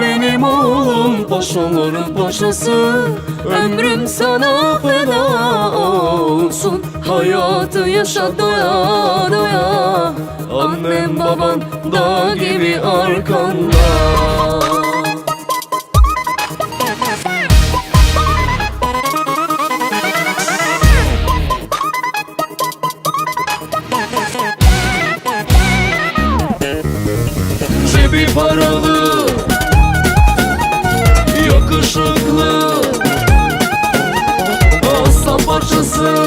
Benim oğlum paşaların paşası Ömrüm sana feda olsun. Hayatı yaşa doya doya. Annem baban dağ gibi arkanda paralı Yakışıklı Aslan parçası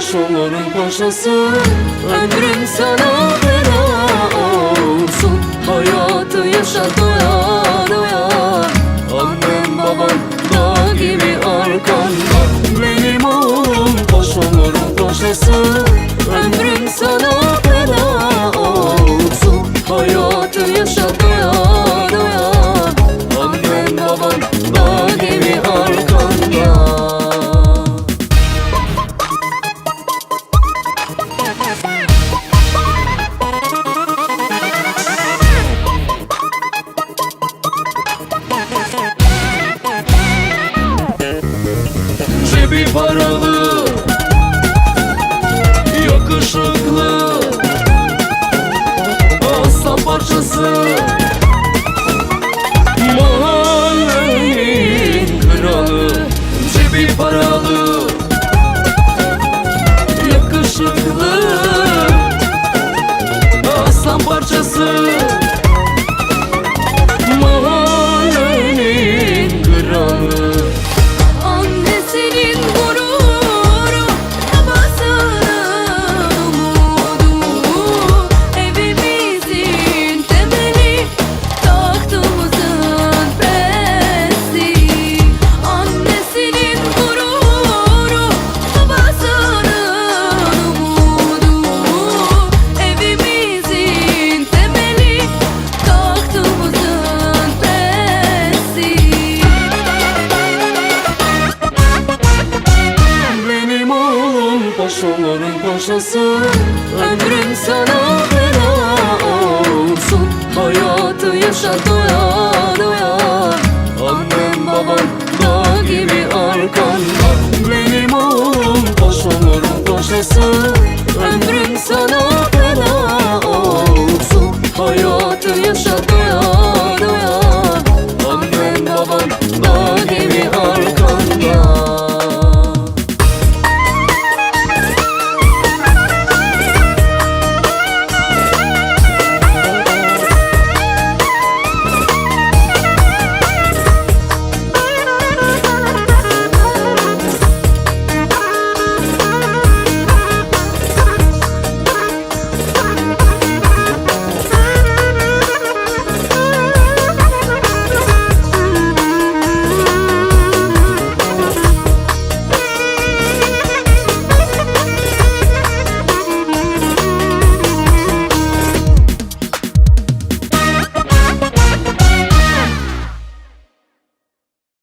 oğlum paşaların paşası Ömrüm sana feda olsun. Hayatı yaşa doya doya Annem baban dağ gibi arkanda Benim oğlum paşaların paşası Ömrüm sana feda olsun. Hayatı paralı Yakışıklı Aslan parçası. Mahallenin kralı Cebi paralı oğlum paşaların paşası Ömrüm sana feda olsun. Hayatı yaşa doya